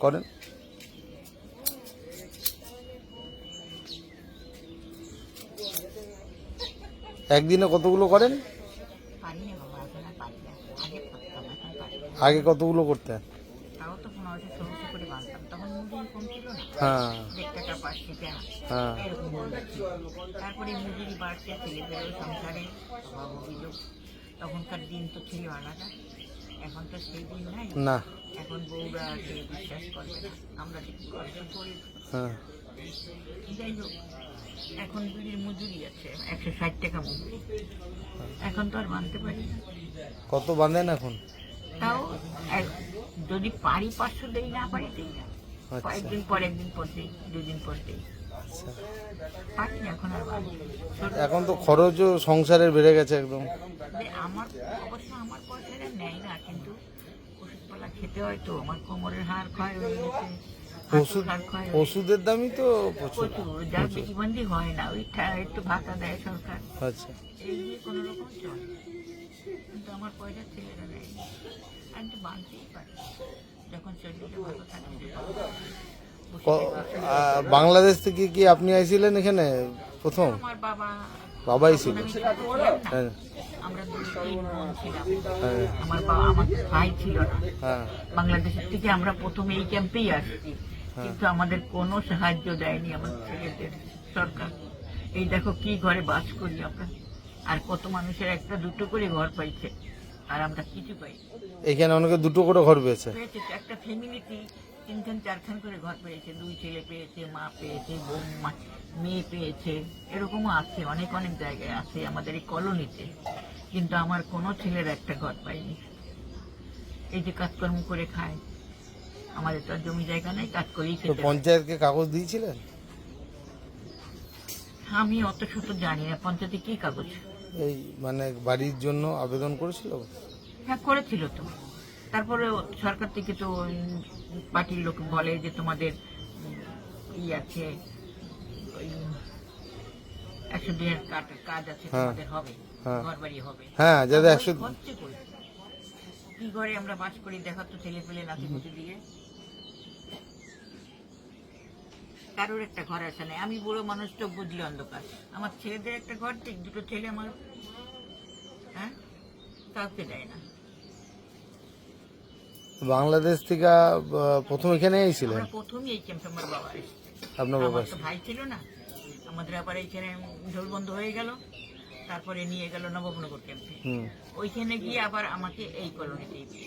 করেন? একদিনে কতগুলো করেন? আগে কতগুলো করতেন? হ্যাঁ। হ্যাঁ। তখনকার দিন তো ছিল আলাদা এখন তো সেই দিন নাই। না। এখন বউরা বিশ্বাস করবে আমরা কষ্ট করি। হ্যাঁ। যাই হোক এখন বিড়ির মজুরি আছে একশো ষাট টাকা মজুরি। এখন তো আর মানতে পারি কত বাঁধেন এখন? তাও যদি পারি পাঁচশো দেই না পারি দেই না। আচ্ছা। কয়েকদিন পর একদিন পর দিই দুদিন পর দিই। আচ্ছা। বাঁধতে। এখন তো খরচও সংসারের বেড়ে গেছে একদম। আমার খেতে হয় তো আমার কোমরের হাড় ক্ষয় হয়ে গেছে। ওষুধের দামই তো প্রচুর। যার হয় না ওই একটু ভাতা দেয় সরকার। আচ্ছা। এই দিয়ে কোনো রকম চলে। কিন্তু আমার পয়সা ছেলেরা নেয় না। আমি তো পারি যখন শরীরটা ভালো থাকে বাংলাদেশ থেকে কি আপনি আইছিলেন এখানে প্রথম? আমার বাবা বাবাই ছিল। হ্যাঁ আমরা দুই বোন ছিলাম। হ্যাঁ আমার বাবা আমার ভাই ছিল না। হ্যাঁ। বাংলাদেশের থেকে আমরা প্রথমে এই ক্যাম্পেই আসছি। কিন্তু আমাদের কোনো সাহায্য দেয়নি আমাদের ছেলেদের সরকার। এই দেখো কি ঘরে বাস করি আমরা। আর কত মানুষের একটা দুটো করে ঘর পাইছে। আর আমরা কিছু পাই এখানে অনেকে দুটো করে ঘর পেয়েছে। পেয়েছে একটা ফ্যামিলিতে তিনখান চারখান করে ঘর পেয়েছে। দুই ছেলে পেয়েছে মা পেয়েছে বোন মা- মেয়ে পেয়েছে। এরকমও আছে অনেক অনেক জায়গায় আছে আমাদের এই কলোনিতে। কিন্তু আমার কোনো ছেলের একটা ঘর পাইনি। এই যে কাজকর্ম করে খায়। আমাদের তো জমি জায়গা নেই কাজ করেই খেতে পঞ্চায়েতকে কাগজ দিয়েছিলেন? আমি অত শত জানি না পঞ্চায়েতে কি কাগজ? এই মানে বাড়ির জন্য আবেদন করেছিল? হ্যাঁ করেছিল তো। তারপরে সরকার থেকে তো পার্টির লোক বলে যে তোমাদের ই আছে একশো কাজ- আছে হ্যাঁ। তোমাদের হবে হ্যাঁ। ঘর বাড়ি হবে। হ্যাঁ যাদের একশো কি ঘরে আমরা বাস করি দেখাতো ছেলে পেলে নাতি পুতি দিয়ে। কারোর একটা ঘর আসে আমি বুড়ো মানুষ তো বুঝলি অন্ধকার। আমার ছেলেদের একটা ঘর ঠিক দুটো ছেলে আমার হ্যাঁ? কাউকে দেয় না। বাংলাদেশ থেকে প্রথম এখানে এসেছিলেন প্রথমই এই ক্যাম্পে আমার বাবা আপনার বাবা ভাই ছিল না। আমাদের আবার এইখানে ঢোল বন্ধ হয়ে গেল। তারপরে নিয়ে গেল নবনগর ক্যাম্পে ওইখানে গিয়ে আবার আমাকে এই দিয়েছে।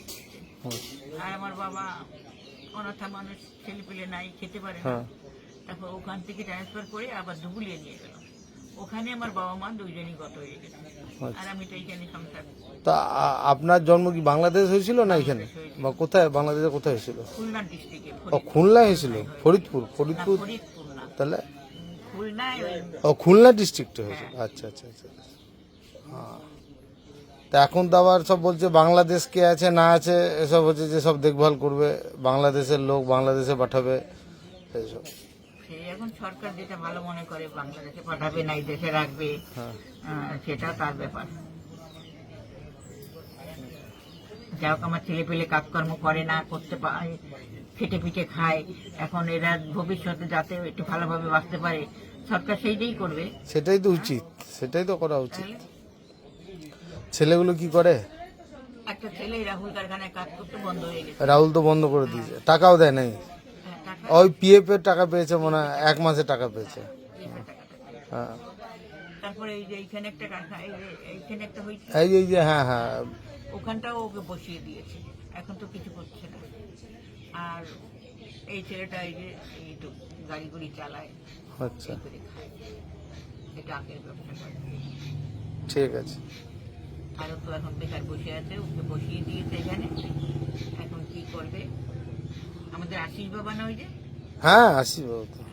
আর আমার বাবা অনাথা মানুষ ছেলে পেলে নাই খেতে পারে না। হ্যাঁ। তারপর ওখান থেকে ট্রান্সফার করে আবার ধুবুলিয়ে নিয়ে গেল। ওখানে আমার বাবা মা দুইজনই গত হয়ে গেছে। আর আমি তো এইখানে সংসার তা আপনার জন্ম কি বাংলাদেশ হয়েছিল না এখানে? বা কোথায়? বাংলাদেশে কোথায় হয়েছিল? খুলনা ডিস্ট্রিক্টে ও খুলনা হয়েছিল? ফরিদপুর? ফরিদপুর? তাহলে? ও খুলনা ডিস্ট্রিক্টে হয়েছিল। আচ্ছা আচ্ছা আচ্ছা। হ্যাঁ। তা এখন তো আবার সব বলছে বাংলাদেশ কে আছে না আছে এসব হচ্ছে যে সব দেখভাল করবে। বাংলাদেশের লোক বাংলাদেশে পাঠাবে। এইসব। সে এখন সরকার যেটা ভালো মনে করে বাংলাদেশে পাঠাবে নাই দেশে রাখবে হ্যাঁ। সেটা তার ব্যাপার। যাই হোক আমার ছেলে পেলে কাজকর্ম করে না করতে পারে খেটে পিটে খায়। এখন এরা ভবিষ্যতে যাতে একটু ভালোভাবে বাঁচতে পারে সরকার সেইটাই করবে। সেটাই তো উচিত সেটাই তো করা উচিত। ছেলেগুলো কি করে? একটা ছেলে রাহুল কারখানায় কাজ করতে বন্ধ হয়ে গেছে। রাহুল তো বন্ধ করে দিয়েছে টাকাও দেয় নাই। ওই পিএফ এর টাকা পেয়েছে মনে হয় এক মাসে টাকা পেয়েছে। হ্যাঁ। তারপরে এই যে এইখানে একটা কারখানা এইখানে একটা হয়েছে? এই যে- এই যে হ্যাঁ হ্যাঁ। ওখানটাও ওকে বসিয়ে দিয়েছে। এখন তো কিছু করছে না। আর এই ছেলেটা এই যে এই তো গাড়ি গুড়ি চালায় আচ্ছা। এই খায়। এটা আখের ব্যবসা করে। ঠিক আছে। আরও তো এখন বেকার বসে আছে ওকে বসিয়ে দিয়েছে এখানে। এখন কি করবে? আমাদের আশিস বাবা না ওই যে? হ্যাঁ আসি। বাবু